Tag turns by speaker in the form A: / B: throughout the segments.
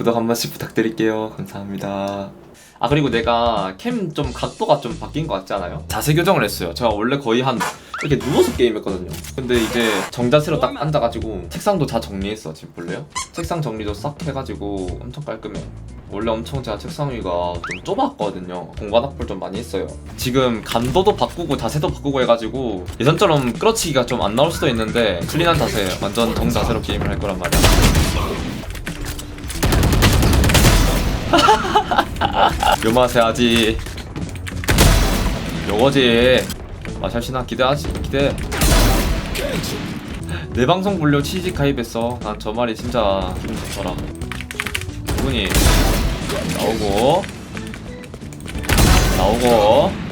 A: 구독 한 번씩 부탁드릴게요. 감사합니다. 아 그리고 내가 캠 좀 각도가 좀 바뀐 것 같지 않아요? 자세 교정을 했어요. 제가 원래 거의 한 이렇게 누워서 게임했거든요. 근데 이제 정자세로 딱 앉아가지고 책상도 다 정리했어. 지금 볼래요? 책상 정리도 싹 해가지고 엄청 깔끔해. 원래 엄청 제가 책상 위가 좀 좁았거든요. 공간 확보를 좀 많이 했어요. 지금 감도도 바꾸고 자세도 바꾸고 해가지고 예전처럼 끌어치기가 좀 안 나올 수도 있는데 클린한 자세, 완전 정자세로 게임을 할 거란 말이야. 요 맛에 하지. 요거지. 마샬신아 기대하지 기대. 내 방송 보려 취직 가입했어. 난 저 말이 진짜 기분 좋더라. 기분이 나오고 나오고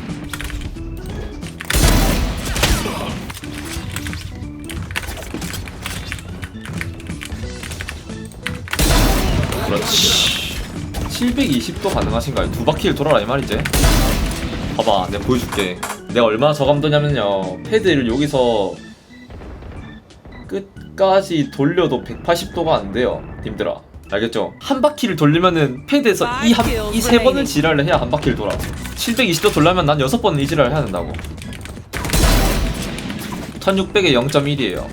A: 720도 가능하신가요? 두 바퀴를 돌아라 이 말이지. 봐봐 내가 보여줄게. 내가 얼마나 저감도냐면요. 패드를 여기서 끝까지 돌려도 180도가 안 돼요 님들아. 알겠죠? 한 바퀴를 돌리면은 패드에서 이 세 번을 지랄을 해야 한 바퀴를 돌아. 720도 돌려면 난 여섯 번은 이 지랄을 해야 된다고. 1600에 0.1이에요.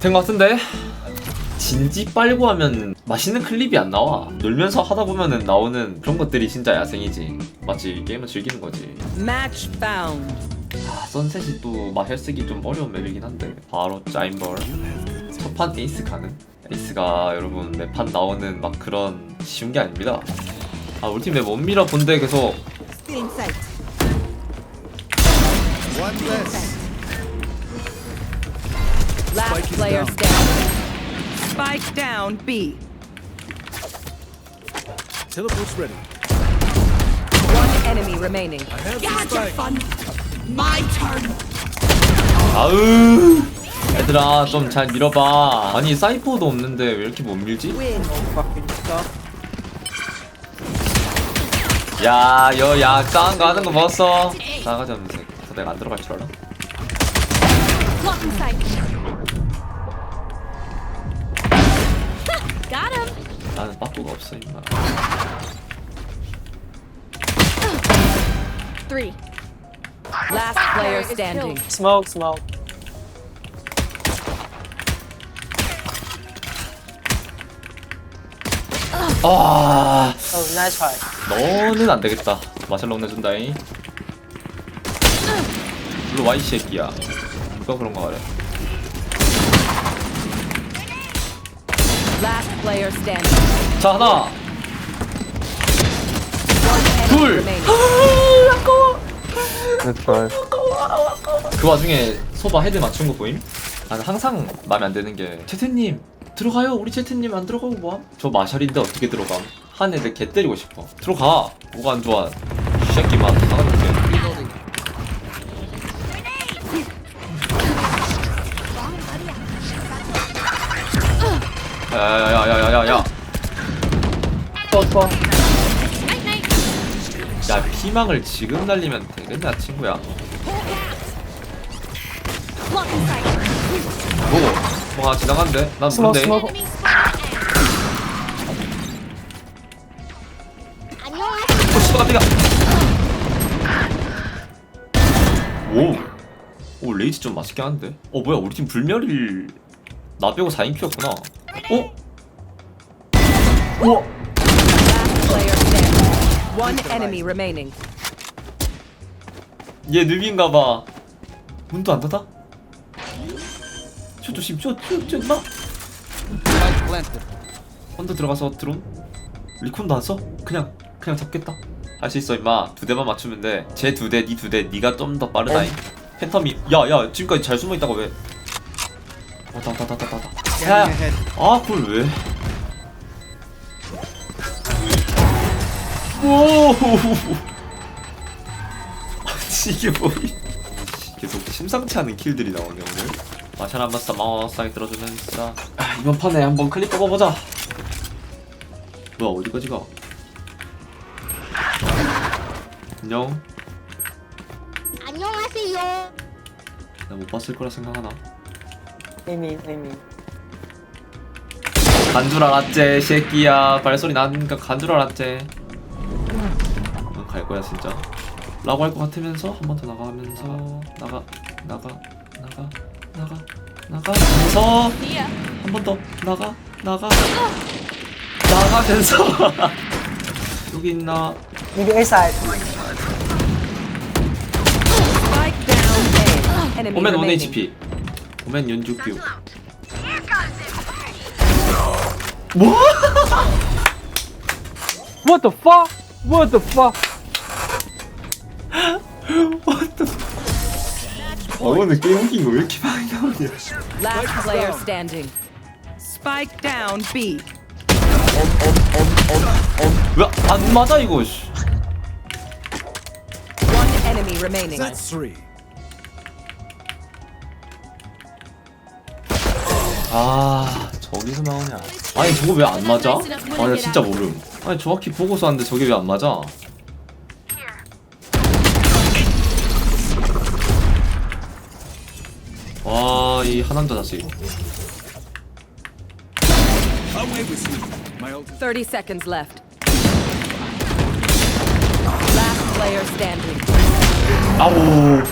A: 된 것 같은데? 진지 빨고 하면 맛있는 클립이 안 나와 놀면서 하다 보면은 나오는 그런 것들이 진짜 야생이지 맞지 게임을 즐기는 거지
B: Match found.
A: 아 선셋이 또 마샬 쓰기 좀 어려운 맵이긴 한데 바로 짜임벌 첫판 에이스 가능? 에이스가 여러분 매판 나오는 막 그런 쉬운 게 아닙니다 아 우리 팀맵못 밀어 본데 계속
B: Stealing sight.
C: One less.
B: Last
C: Spike is
B: player
C: down.
B: standing. Spike down B.
C: Teleport's ready.
B: One enemy remaining.
C: I have the spike.
A: 아으 얘들아 좀 잘 밀어봐 아니 사이퍼도 없는데 왜 이렇게 못 밀지?
B: Win.
A: 야, 여 약상 가는 거 봤어? 싸가지 없는 새끼. 저 내가 안 들어갈 줄 알아?
D: Blocking sight.
A: 나는 빠꾸가 없어, 임마.
D: Three.
B: Last player standing.
E: Smoke, smoke.
A: 아,
E: Oh, nice try.
A: 너는 안 되겠다. 마샬로 혼내준다잉. 일로 와, 이 새끼야. 누가 그런 거 그래?
B: Last player standing.
A: 자, 하나.
B: One enemy
A: 둘.
B: remaining.
A: 그 와중에 소바 헤드 맞춘 거 보임? 나는 항상 마음에 안 드는 게 채태님 들어가요 우리 채태님 안 들어가고 뭐함? 저 마샬인데 어떻게 들어감? 한 애들 개 때리고 싶어 들어가 뭐가 안 좋아 이 새끼만 나가줄 야야야야야야야
D: night.
A: 야 피망을 지금 날리면 되겠냐 친구야. 뭐고 뭐가 지나간대 난
E: Smoke,
A: 뭔데.
D: 안녕하세요.
A: 오 씨발 깜짝이야 오! 오 레이지 좀 맛있게 하는데 어 뭐야 우리 팀 불멸일 나 빼고 4인 큐였구나 어? 우와
B: Last player standing. One enemy remaining.
A: 얘 느비인가봐 문도 안 닫아? 쇼 조심 쇼쇼쇼 임마
C: Spike planted.
A: 언더 들어가서 드론 리콘도 안 써? 그냥 그냥 잡겠다 할 수 있어 임마 두 대만 맞추면 돼쟤 두대 니 두 대 니가 좀 더 빠르다잉 팬텀이 야 야 지금까지 잘 숨어있다가 왜 왔다 왔다 왔다 왔다 왔다
C: ahead.
A: 아 그걸 왜? 오! 아니 이게 뭐이 계속 심상치 않은 킬들이 나오네 오늘. 마샬 한번 싸 마우스하게 들어주면서 아, 이번 판에 한번 클립 뽑아보자. 뭐야 어디까지 가? 안녕.
D: 안녕하세요.
A: 나 못 봤을 거라 생각하나?
E: Amy, Amy.
A: 간 줄 알았지 새끼야 발소리 나니까 간 줄 알았지 넌갈 거야 진짜 라고 할 것 같으면서 한 번 더 나가면서 나가 나가 나가 나가 나가면서. 한 번 더 나가 나가 나가면서 여기 있나
E: Maybe A side.
B: Spike down A. Enemy
A: 오멘 1
B: remaining.
A: HP 오멘 연주규 뭐?
E: What the fuck? What the fuck?
A: 아 오늘 게임 웃긴 거왜 이렇게 많이 나오냐
B: Last player standing. Spike down B.
A: 왜 안 맞아 이거 씨.
B: One enemy remaining.
C: That's three.
A: 아 저기서 나오냐 아니 저거 왜 안 맞아? 아나 진짜 모름 아니 정확히 보고 쏘는데 저게 왜 안 맞아? 와이 자식
C: you. My ult is
B: 30 seconds left. Last player standing.
A: 아우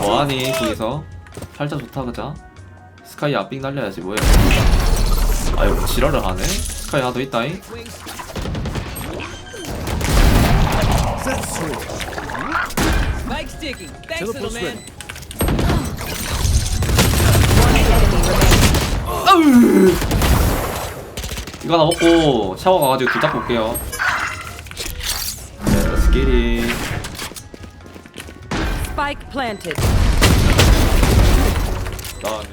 A: 뭐하니 거기서 팔자 좋다 그자 스카이 앞빙 날려야지 뭐야 아유 지랄을 하네 스카이 하나 더 있다잉. 이거 하나 먹고 샤워 가가지고 둘 닦고 올게요 네, Let's get it
B: Spike planted.
A: 나네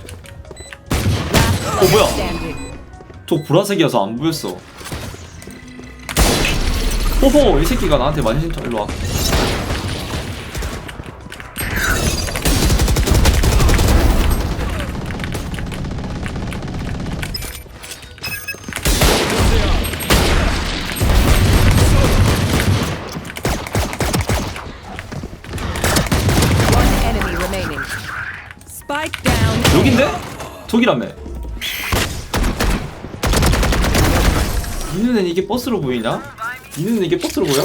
A: 어 뭐야
B: standing.
A: 저 보라색이어서 안 보였어 호호 이 새끼가 나한테 많이 신청 일로 와 저기라며 이 눈엔 이게 버스로 보이냐? 이 눈엔 이게 버스로 보여?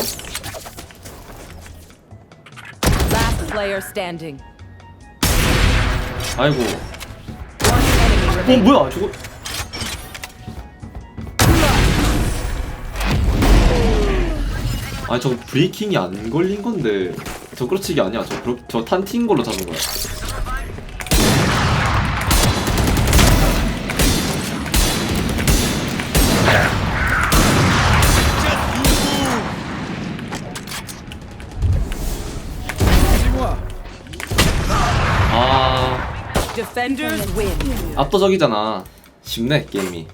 B: Last player standing.
A: 아이고
B: One enemy
A: 어
B: remaining.
A: 뭐야 저거 아니 저거 브레이킹이 안 걸린 건데 저 끌어치기 아니야 저, 그렇- 저 탄틴 걸로 잡은 거야
B: Defenders win.
A: 압도적이잖아 쉽네 게임이